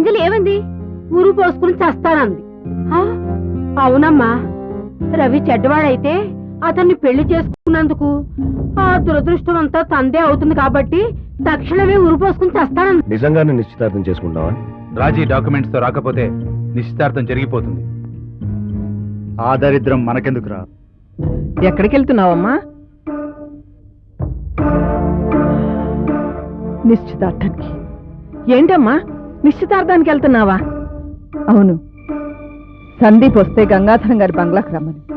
అంజలి ఏమంది? ఊరు పోసుకుని చస్తానంది. ఆ, అవునమ్మా. రవి చెడ్డవాడైతే అతన్ని పెళ్ళి చేసుకున్నందుకు ఆ దురదృష్టం అంతా తందే అవుతుంది కాబట్టి తక్షణమే ఊరు పోసుకుని చస్తానంది. నిజంగానే నిశ్చితార్థం చేసుకుంటావా? రాజీ డాక్యుమెంట్స్తో రాకపోతే నిశ్చితార్థం జరిగిపోతుంది. ఆ దరిద్రం మనకెందుకురా? ఎక్కడికి వెళ్తున్నావమ్మా నిశ్చితార్థానికి. ఏంటమ్మా? నిశ్చితార్థానికి వెళ్తున్నావా? అవును. సందీప్ వస్తే గంగాధరం గారి బంగ్లాకి రమ్మని.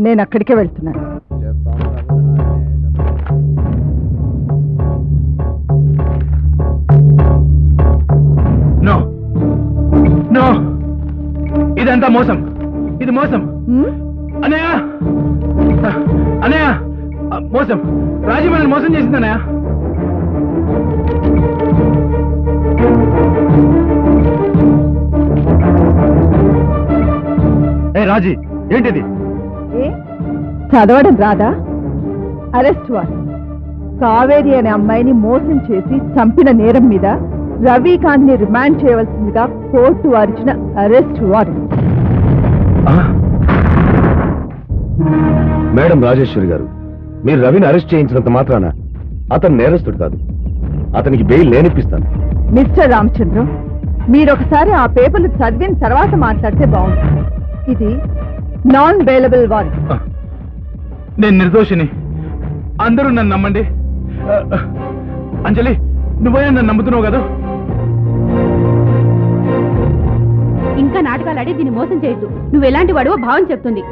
నేను అక్కడికే వెళ్తున్నాను. నో. నో. ఇదంతా మోసం. ఇది మోసం. అనయ్య ఆ, మోసం. రాజీ మనల్ని మోసం చేసింది ఏ రాజీ ఏంటిది? ఏ? చదవడం రాదా? అరెస్ట్ వారెంట్ కావేరి అనే అమ్మాయిని మోసం చేసి చంపిన నేరం మీద రవికాంత్ని రిమాండ్ చేయవలసిందిగా కోర్టు వారిచ్చిన అరెస్ట్ వారెంట్ మేడం రాజేశ్వరి గారు మీరు రవిని అరెస్ట్ చేయించినంత మాత్రాన అతను నేరస్తుడు కాదు. అతనికి బెయిల్ నేనిప్పిస్తాను. మిస్టర్ రామచంద్రం మీరొకసారి ఆ పేపర్లు చదివిన తర్వాత మాట్లాడితే బాగుంటుంది ఇది నాన్ బెయిలబుల్ వారెంట్ ఆ. నేను నిర్దోషిని. అందరూ నన్ను నమ్మండి. అంజలి నువ్వే నన్ను నమ్ముతున్నావు కదా? ఇంకా నాటకాలు ఆడి దీన్ని మోసం చేయొద్దు. నువ్వు ఎలాంటి వాడువో భావం చెప్తుంది.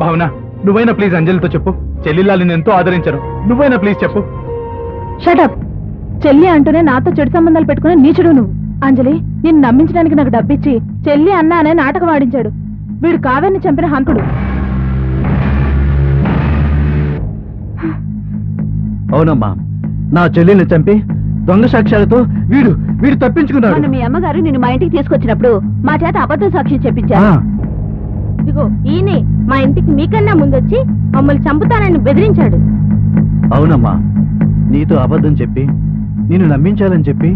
భావన నువ్వైనా ప్లీజ్ అంజలితో చెప్పు. చెల్లిలాలి నేను ఎంతో ఆదరించను. నువ్వైనా ప్లీజ్ చెప్పు. షటప్ చెల్లి అంటూనే నాతో చెడు సంబంధాలు పెట్టుకునే నీచుడు నువ్వు. అంజలి నిన్ను నమ్మించడానికి నాకు డబ్బిచ్చి చెల్లి అన్న అనే నాటకం ఆడించాడు. వీడు కావ్యాన్ని చంపిన హంతుడు. అవునమ్మా నా చెల్లిని చంపి దొంగ సాక్ష్యాలతో వీడు వీడు తప్పించుకున్నాడు. మీ అమ్మగారు నిన్ను మా ఇంటికి తీసుకొచ్చినప్పుడు మా చేత అబద్ధం సాక్షి చెప్పించారు. ఆ, ఇదిగో ఈయనే మా ఇంటికి మీకన్నా ముందొచ్చి మమ్మల్ని చంపుతానని బెదిరించాడు. అవునమ్మా నీతో అబద్ధం చెప్పి నిన్ను నమ్మించాలని చెప్పి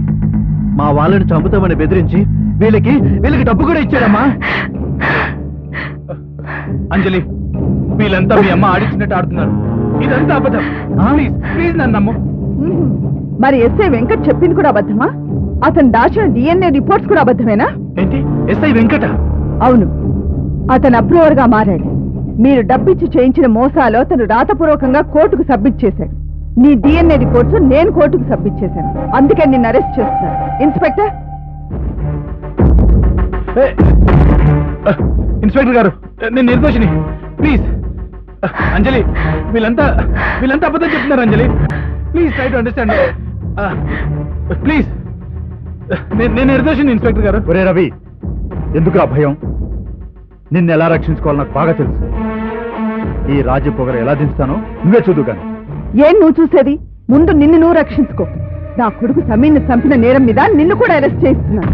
మా వాళ్ళని చంపుతామని బెదిరించి వీళ్ళకి వీళ్ళకి డబ్బు కూడా ఇచ్చాడమ్మా. అంజలి వీళ్ళంతా మీ అమ్మ ఆడించినట్టు ఆడుతున్నారు. ఇదంతా అబద్ధం? ప్లీజ్ ప్లీజ్ నన్ను నమ్ము. మరి ఎస్ఐ వెంకట్ చెప్పింది కూడా అబద్ధమా? అతను దాచిన డిఎన్ఏ రిపోర్ట్స్ కూడా అబద్ధమేనా? ఏంటి? S I Venkata? అవును. అతను అప్రూవర్గా మారాడు. మీరు డబ్బిచ్చి చేయించిన మోసాలు అతను రాతపూర్వకంగా కోర్టుకు సబ్మిట్ చేశాడు. నీ డిఎన్ఏ రిపోర్ట్స్ నేను కోర్టుకు సబ్మిట్ చేశాను. అందుకే నిన్ను అరెస్ట్ చేస్తున్నాను ఇన్స్పెక్టర్ ఇన్స్పెక్టర్ గారు నేను నిర్దోషిని. ప్లీజ్ అంజలి వీళ్ళంతా వీళ్ళంతా అబద్ధం చెప్తున్నారు Anjali. Please try to understand please నేను నిర్దోషిని ఇన్స్పెక్టర్ గారు. ఒరే రవి ఎందుకు ఆ భయం? నిన్ను ఎలా రక్షించుకోవాలో నాకు బాగా తెలుసు. ఈ రాజ్య పొగరు ఎలా దించుతానో నువ్వే చూదు కానీ ఏం నువ్వు చూసేది? ముందు నిన్ను నువ్వు రక్షించుకో. నా కొడుకు సమీర్ని చంపిన నేరం మీద నిన్ను కూడా అరెస్ట్ చేస్తున్నాను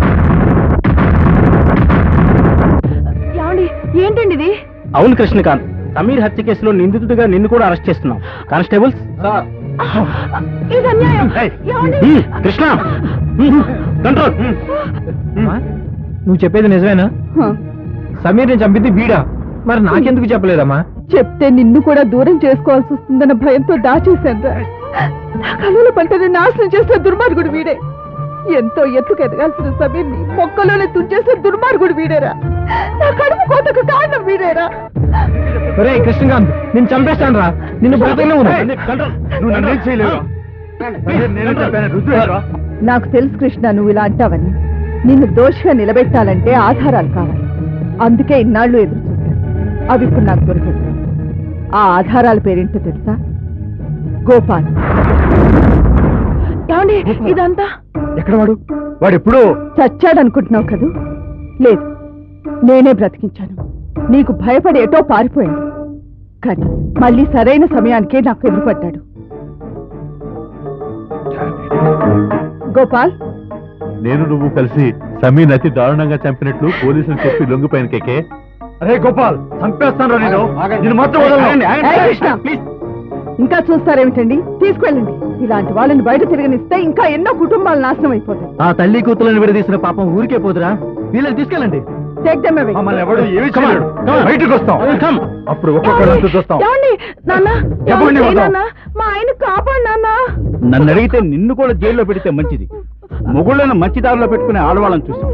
ఏంటండి ఇది? అవును కృష్ణకాంత్ సమీర్ హత్య కేసులో నిందితుడిగా నిన్ను కూడా అరెస్ట్ చేస్తున్నాం. కానిస్టేబుల్స్? ఇది అన్యాయం. ఏయ్, ఏమండి? హ్మ్, కృష్ణ. కంట్రోల్. నువ్వు చెప్పేది నిజమేనా? హ, సమీర్ని చంపింది వీడా మరి నాకెందుకు చెప్పలేదమ్మా? చెప్తే నిన్ను కూడా దూరం చేసుకోవాల్సి వస్తుందన్న భయంతో దాచేశాను నా కళల పంటని నాశనం చేసిన దుర్మార్గుడు వీడే. ఎంతో ఎత్తుకు ఎదగాల్సిన సమీర్ని మొక్కలోనే తుంచేసిన దుర్మార్గుడు వీడేరా. నా కడుపు కోతకు కారణం వీడేరా. ఒరే కృష్ణకాంత్ నేను చంపేస్తాను రా. నిన్ను బ్రతకనే నాకు తెలుసు కృష్ణ నువ్వు ఇలా అంటావని. నిన్ను దోషిగా నిలబెట్టాలంటే ఆధారాలు కావాలి. అందుకే ఇన్నాళ్ళు ఎదురు చూశాను. అవి ఇప్పుడు నాకు దొరికింది ఆ ఆధారాల పేరేంటో తెలుసా? గోపాల్. ఏమండి ఇదంతా? ఎక్కడ వాడు? వాడు ఎప్పుడూ చచ్చాడనుకుంటున్నావు కదూ? లేదు నేనే బ్రతికించాను. నీకు భయపడి ఎటో పారిపోయాడు కానీ మళ్ళీ సరైన సమయానికే నాకు ఎదురుపడ్డాడు గోపాల్? నేను నువ్వు కలిసి సమీన్ అతి దారుణంగా చంపినట్లు పోలీసులు చెప్పి లొంగిపోయిన కేకే. అరే గోపాల్ చంపేస్తాను నేను నేను మాత్రం వదలను. కృష్ణ ఇంకా చూస్తారేమిటండి? తీసుకెళ్ళండి. ఇలాంటి వాళ్ళని బయట తిరగనిస్తే ఇంకా ఎన్నో కుటుంబాలు నాశనం అయిపోతాయి. ఆ తల్లి కూతులను విడదీసిన పాపం ఊరికే పోదురా? వీళ్ళని తీసుకెళ్ళండి. బయటకు వస్తాం. అప్పుడు ఒక్కొక్కరు చూస్తాం మా ఆయన కాపాడు నాన్న. నన్ను అడిగితే నిన్ను కూడా జైల్లో పెడితే మంచిది. మొగుళ్ళను మంచి దారిలో పెట్టుకునే ఆడవాళ్ళని చూసాం.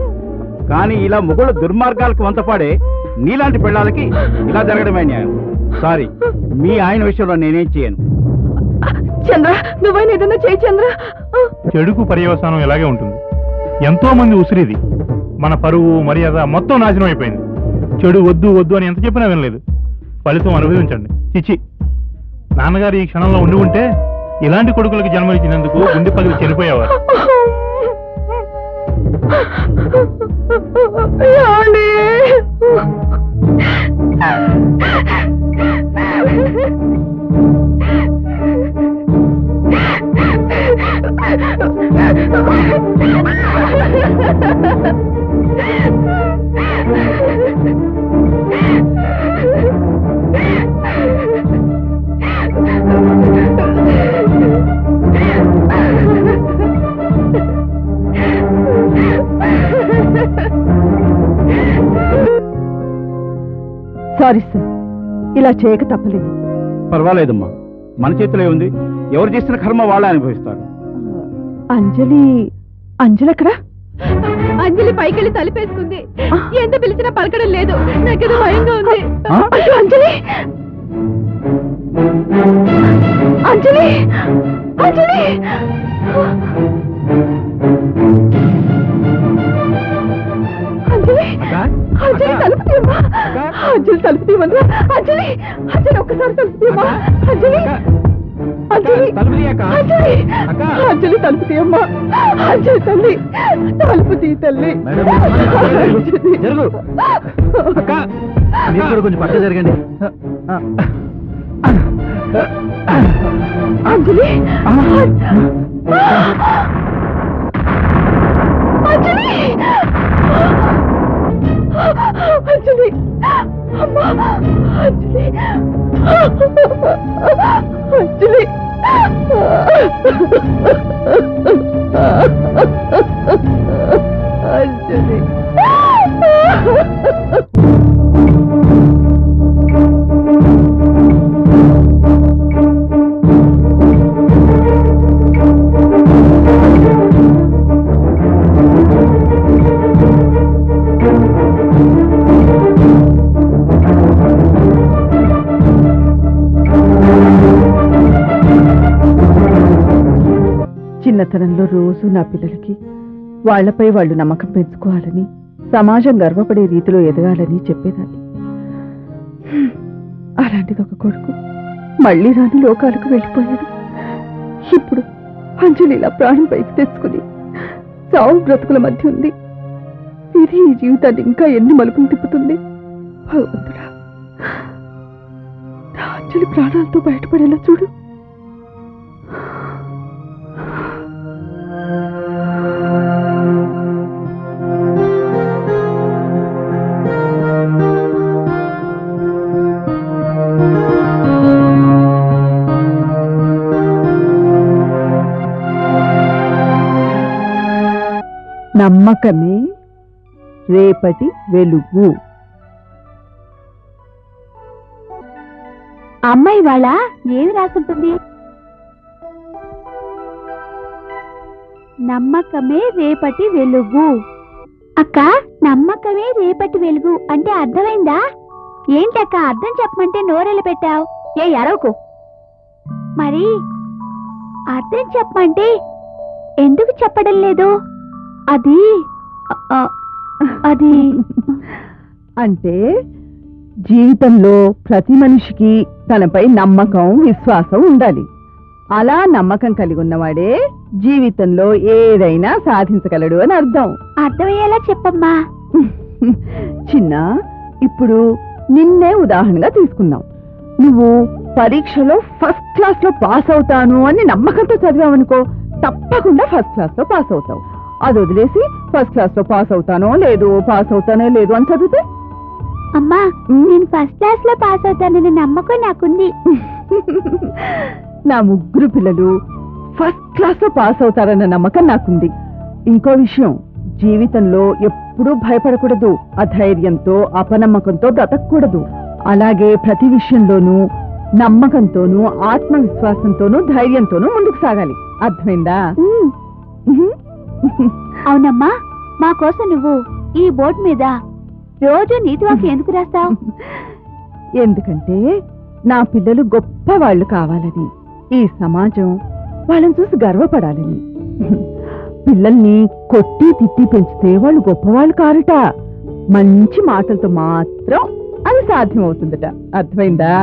కానీ ఇలా మొగుళ్ళ దుర్మార్గాలకు వంతపాడే నీలాంటి పెళ్ళాలకి ఇలా జరగడమే న్యాయం. సారీ మీ ఆయన విషయంలో నేనేం చేయను. చంద్ర నువ్వైనా ఏదైనా చేయి చంద్ర. చెడుకు పర్యవసానం ఇలాగే ఉంటుంది. ఎంతో మంది ఉసిరిది. మన పరువు మర్యాద మొత్తం నాశనం అయిపోయింది. చెడు వద్దు వద్దు అని ఎంత చెప్పినా వినలేదు. ఫలితం అనుభవించండి. చిచి నాన్నగారు ఈ క్షణంలో ఉండి ఉంటే ఇలాంటి కొడుకులకు జన్మనిచ్చినందుకు గుండె పగిలి చనిపోయేవారు ఏమండి? Ha ha ha! Sorry sir ఇలా చేయక తప్పలేదు. పర్వాలేదమ్మా. మన చేతిలో ఉంది ఎవరు చేసిన కర్మ వాళ్ళే అనుభవిస్తారు. అంజలి అంజలి ఎక్కడ? అంజలి పైకెళ్ళి తలిపేసుకుంది. ఎంత పిలిచినా పలకడం లేదు. నాకేదో భయంగా ఉంది. అంజలి! అంజలి! అంజలి! అంజలి తలుపు తీయమ్మా అంజలి తలుపు తీయమన్నా అంజలి అంజలి ఒక్కసారి తలుపు తీయమ్మా అంజలి అంజలి అంజలి. అంజలి తలుపు తీయమ్మా అంజలి తల్లి తలుపు తీ తల్లి. కొంచెం పక్క జరగండి. అంజలి. అంజలి. అంజలి అమ్మా అంజలి. అంజలి. అంజలి. నా పిల్లలకి వాళ్ళపై వాళ్ళు నమ్మకం పెంచుకోవాలని సమాజం గర్వపడే రీతిలో ఎదగాలని చెప్పేదాన్ని. అలాంటిది ఒక కొడుకు మళ్ళీ రాని లోకాలకు వెళ్ళిపోయాడు. ఇప్పుడు అంజలి ఇలా ప్రాణం పైకి తెచ్చుకుని సావు బ్రతుకుల మధ్య ఉంది. ఇది ఈ జీవితాన్ని ఇంకా ఎన్ని మలుపులు తిప్పుతుంది? భగవంతుడా అంజలి ప్రాణాలతో బయటపడేలా చూడు. నమ్మకమే రేపటి వెలుగు. అమ్మాయి వాళ్ళ ఏమి రాసుంటుంది? నమ్మకమే రేపటి వెలుగు. అక్క నమ్మకమే రేపటి వెలుగు అంటే అర్థమైందా? ఏంటక్క అర్థం చెప్పమంటే నోరెలు పెట్టావు? ఏ అరవకు. మరి అర్థం చెప్పమంటే ఎందుకు చెప్పడం లేదు? అది అది. అంటే జీవితంలో ప్రతి మనిషికి తనపై నమ్మకం విశ్వాసం ఉండాలి. అలా నమ్మకం కలిగి ఉన్నవాడే జీవితంలో ఏదైనా సాధించగలడు అని అర్థం. అర్థమయ్యేలా చెప్పమ్మా. చిన్న ఇప్పుడు నిన్నే ఉదాహరణగా తీసుకుందాం. నువ్వు పరీక్షలో ఫస్ట్ క్లాస్లో పాస్ అవుతాను అని నమ్మకంతో చదివావనుకో తప్పకుండా ఫస్ట్ క్లాస్లో పాస్ అవుతావు. అది వదిలేసి ఫస్ట్ క్లాస్లో పాస్ అవుతానో లేదు పాస్ అవుతానో లేదు అని చదివితే? అమ్మా నేను ఫస్ట్ క్లాస్లో పాస్ అవుతానని నమ్మకం నాకుంది. నా ముగ్గురు పిల్లలు ఫస్ట్ క్లాస్లో పాస్ అవుతారన్న నమ్మకం నాకుంది. ఇంకో విషయం జీవితంలో ఎప్పుడూ భయపడకూడదు అధైర్యంతో అపనమ్మకంతో బ్రతకూడదు అలాగే ప్రతి విషయంలోనూ నమ్మకంతోనూ ఆత్మవిశ్వాసంతోనూ ధైర్యంతోనూ ముందుకు సాగాలి. అర్థమైందా. అవునమ్మా మా కోసం నువ్వు ఈ బోర్డు మీద రోజు నీతి వాక్యం ఎందుకు రాస్తావు? ఎందుకంటే నా పిల్లలు గొప్ప వాళ్ళు కావాలని ఈ సమాజం వాళ్ళని చూసి గర్వపడాలని. పిల్లల్ని కొట్టి తిట్టి పెంచితే వాళ్ళు గొప్పవాళ్ళు కారట. మంచి మాటలతో మాత్రం అది సాధ్యం అవుతుందట అర్థమైందా?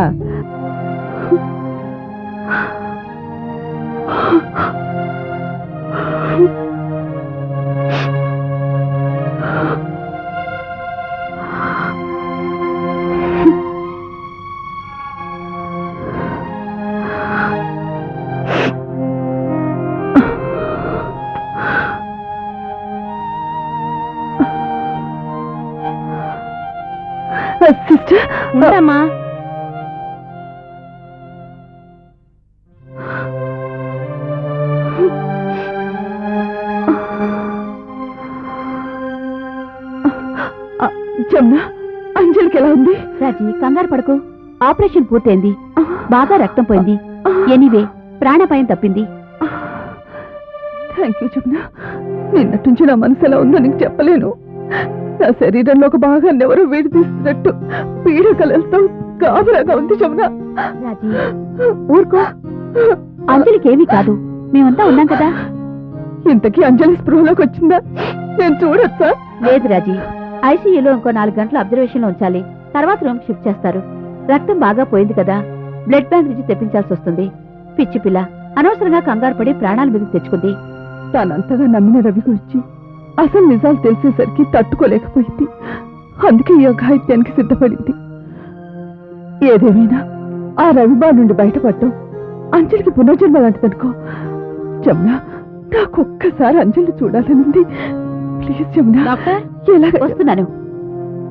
ఉండమ్మా జమున అంజలికి ఎలా ఉంది? రాజీ కంగారు పడకు. ఆపరేషన్ పూర్తయింది. బాగా రక్తం పోయింది. ఎనీవే ప్రాణాపాయం తప్పింది. Thank you Jamuna. నిన్నటి నుంచి నా మనసు ఎలా ఉందో నీకు చెప్పలేను. నా శరీరంలో ఒక భాగాన్ని ఎవరు విడితీస్తున్నట్టు పీడ కలలతో గాబరాగా ఉంది జమున రాజీ. ఊరుకో. అంజలికి ఏమీ కాదు. మేమంతా ఉన్నాం కదా. ఇంతకీ అంజలి స్పృహలోకి వచ్చిందా? నేను చూడొచ్చా? లేదు రాజీ. ఐసీయూలో ఇంకో నాలుగు గంటలు అబ్జర్వేషన్లో ఉంచాలి. తర్వాత రూమ్ షిఫ్ట్ చేస్తారు. రక్తం బాగా పోయింది కదా. బ్లడ్ బ్యాంక్ నుంచి తెప్పించాల్సి వస్తుంది. పిచ్చి పిల్ల. అనవసరంగా కంగారు పడి ప్రాణాల మీదకి తెచ్చుకుంది. తానంతగా నమ్మిన రవి గురించి అసలు నిజాలు తెలిసేసరికి తట్టుకోలేకపోయింది. అందుకే ఈ అఘాయిత్యానికి సిద్ధపడింది. ఏదేమైనా ఆ రవిబా నుండి బయటపడటం అంజలికి పునర్జన్మ లాంటిదనుకో. జమున నాకు ఒక్కసారి అంజలి చూడాలనుంది. ప్లీజ్ జమున వస్తున్నాను.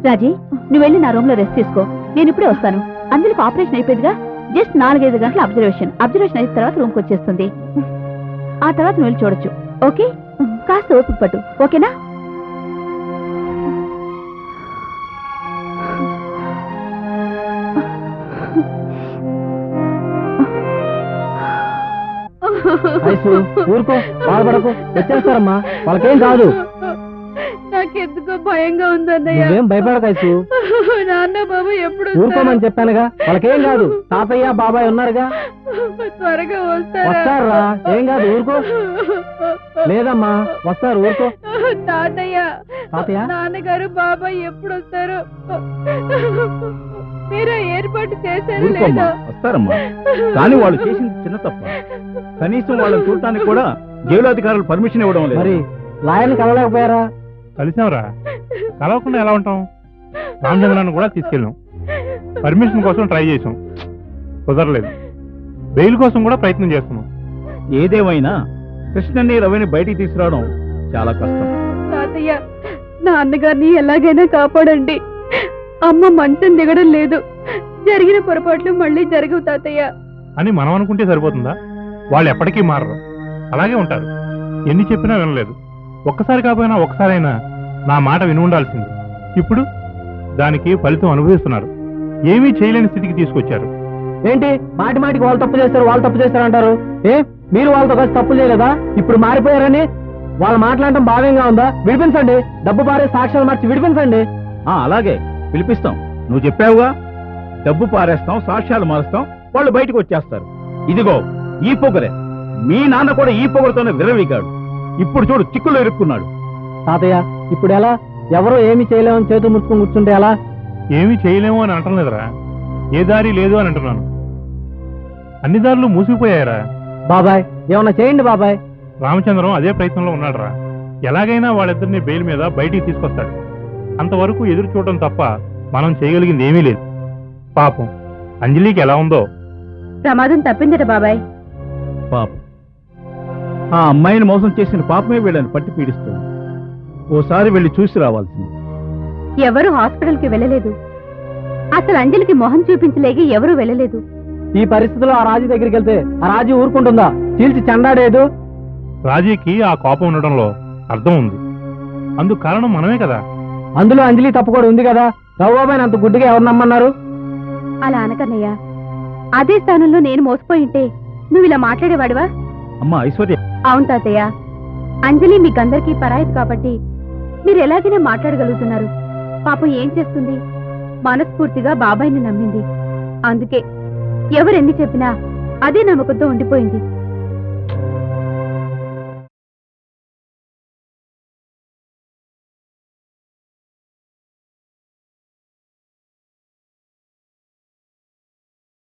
రాజీ నువ్వు వెళ్ళి నా రూమ్లో రెస్ట్ తీసుకో. నేను ఇప్పుడే వస్తాను. అంజలికి ఆపరేషన్ అయిపోయిందిగా? జస్ట్ నాలుగైదు గంటల అబ్జర్వేషన్. అబ్జర్వేషన్ అయిన తర్వాత రూమ్కి వచ్చేస్తుంది. ఆ తర్వాత నువ్వు వెళ్ళి చూడొచ్చు. ఓకే? కాస్త ఓపిక పట్టు ఓకేనా? ఊరుకో బాధపడకు వచ్చేస్తారమ్మా. వాళ్ళకేం కాదు. నాకెందుకో భయంగా ఉందన్నయ్య. నువ్వేం భయపడకు ఐసు. నాన్న బాబు ఎప్పుడు ఊరుకోమని చెప్పానుగా. వాళ్ళకేం కాదు. తాతయ్య బాబాయ్ ఉన్నారుగా. త్వరగా వస్తారా? ఏం కాదు ఊరుకో. లేదమ్మా వస్తారు ఊరుకో. తాతయ్య తాతయ్య? నాన్నగారు బాబాయ్ ఎప్పుడు వస్తారు? మీరే ఏర్పాటు చేశారు ఊరుకోమ్మా లేదా? వస్తారమ్మా. కానీ వాళ్ళు చేసింది చిన్న తప్ప. కనీసం వాళ్ళని చూడటానికి కూడా జైలు అధికారులు పర్మిషన్ ఇవ్వడం లేదు. మరి లాయర్ని కలవలేకపోయారా? కలిసాంరా. కలవకుండా ఎలా ఉంటాం? రామచంద్రాన్ని కూడా తీసుకెళ్ళాం. పర్మిషన్ కోసం ట్రై చేసాం. కుదరలేదు. బెయిల్ కోసం కూడా ప్రయత్నం చేస్తున్నాం. ఏదేమైనా కృష్ణని రవిని బయటికి తీసుకురావడం చాలా కష్టం. తాతయ్య నాన్నగారిని ఎలాగైనా కాపాడండి. అమ్మ మంచం దిగడం లేదు. జరిగిన పొరపాట్లు మళ్ళీ జరగవు తాతయ్య. అని మనం అనుకుంటే సరిపోతుందా? వాళ్ళు ఎప్పటికీ మారరు. అలాగే ఉంటారు. ఎన్ని చెప్పినా వినలేదు. ఒక్కసారి కాకపోయినా ఒక్కసారైనా నా మాట విని ఉండాల్సింది. ఇప్పుడు దానికి ఫలితం అనుభవిస్తున్నారు. ఏమీ చేయలేని స్థితికి తీసుకొచ్చారు. ఏంటి? మాటి మాటికి వాళ్ళు తప్పు చేస్తారు వాళ్ళు తప్పు చేస్తారు అంటారు ఏ? మీరు వాళ్ళతో కలిసి తప్పులు చేయలేదా? ఇప్పుడు మారిపోయారని? వాళ్ళు మాట్లాడటం భావ్యంగా ఉందా? విడిపించండి. డబ్బు పారే సాక్ష్యాలు మార్చి విడిపించండి. ఆ అలాగే. పిలిపిస్తాం. నువ్వు చెప్పావుగా? డబ్బు పారేస్తాం సాక్ష్యాలు మారుస్తాం వాళ్ళు బయటకు వచ్చేస్తారు. ఇదిగో ఈ పొగరే. మీ నాన్న కూడా ఈ పొగరతోనే విరవిగాడు ఇప్పుడు చూడు చిక్కులో ఇరుక్కున్నాడు. తాతయ్య ఇప్పుడు ఎలా? ఎవరో ఏమి చేయలేమని చేతులు ముడుచుకొని కూర్చుంటే ఎలా? ఏమీ చేయలేము అని అంటం లేదురా ఏ దారి లేదు అని అంటున్నాను. అన్ని దారులు మూసుకుపోయారా బాబాయ్ ఏమన్నా చేయండి బాబాయ్. రామచంద్రం అదే ప్రయత్నంలో ఉన్నాడురా. ఎలాగైనా వాళ్ళిద్దరిని బెయిల్ మీద బయటికి తీసుకొస్తాడు. అంతవరకు ఎదురు చూడటం తప్ప మనం చేయగలిగింది ఏమీ లేదు. పాపం. అంజలికి ఎలా ఉందో. ప్రమాదం తప్పిందట బాబాయ్. పాపం. ఆ అమ్మాయిని మోసం చేసిన పాపమే వీళ్ళని పట్టి పీడిస్తుంది ఓసారి వెళ్ళి చూసి రావాల్సింది. ఎవరు హాస్పిటల్కి వెళ్ళలేదు. అసలు అంజలికి మొహం చూపించలేక ఎవరూ వెళ్ళలేదు. ఈ పరిస్థితిలో ఆ రాజు దగ్గరికి వెళ్తే ఆ రాజు ఊరుకుంటుందా? చీల్చి చెండాడేదు? రాజీకి ఆ కోపం ఉండడంలో అర్థం ఉంది. అందుకు కారణం మనమే కదా. అందులో అంజలి తప్పు కూడా ఉంది కదా? రవ్వబాయ్ అంత గుడ్డిగా ఎవరు నమ్మన్నారు? అలా అనకన్నయ్య. అదే స్థానంలో నేను మోసపోయి ఉంటే నువ్వు ఇలా మాట్లాడేవాడివా? అమ్మా ఐశ్వర్య. అవును తాతయ్య. అంజలి మీకందరికీ పరాయిది కాబట్టి మీరు ఎలాగైనా మాట్లాడగలుగుతున్నారు. పాపం ఏం చేస్తుంది? మనస్ఫూర్తిగా బాబాయ్ని నమ్మింది. అందుకే ఎవరెన్ని చెప్పినా అదే నమ్మకంతో ఉండిపోయింది.